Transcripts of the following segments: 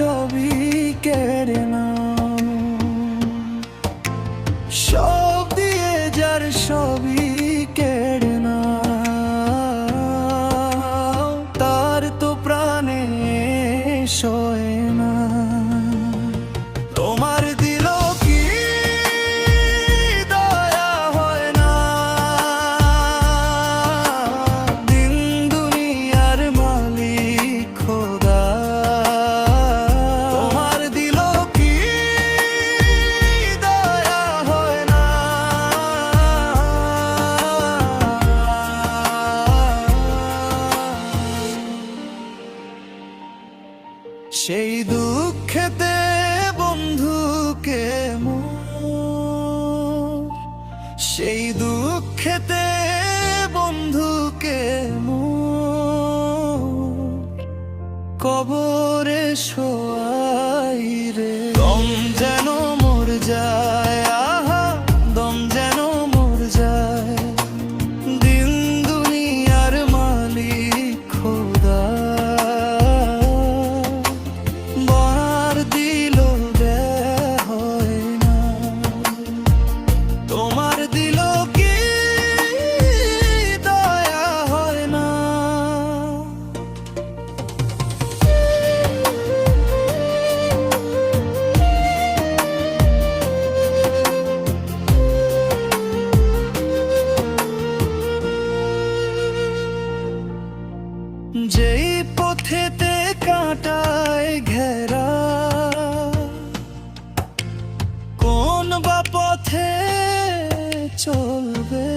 shall be getting on. সেই দুঃখেতে বন্ধুকে সেই দুঃখেতে বন্ধুকে কবরে শোয়াই রে যেন মর যায়। কাটায় ঘেরা। কোন বা পথে চলবে?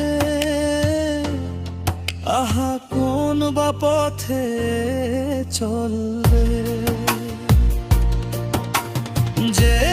আহা কোন বা পথে চলবে? যে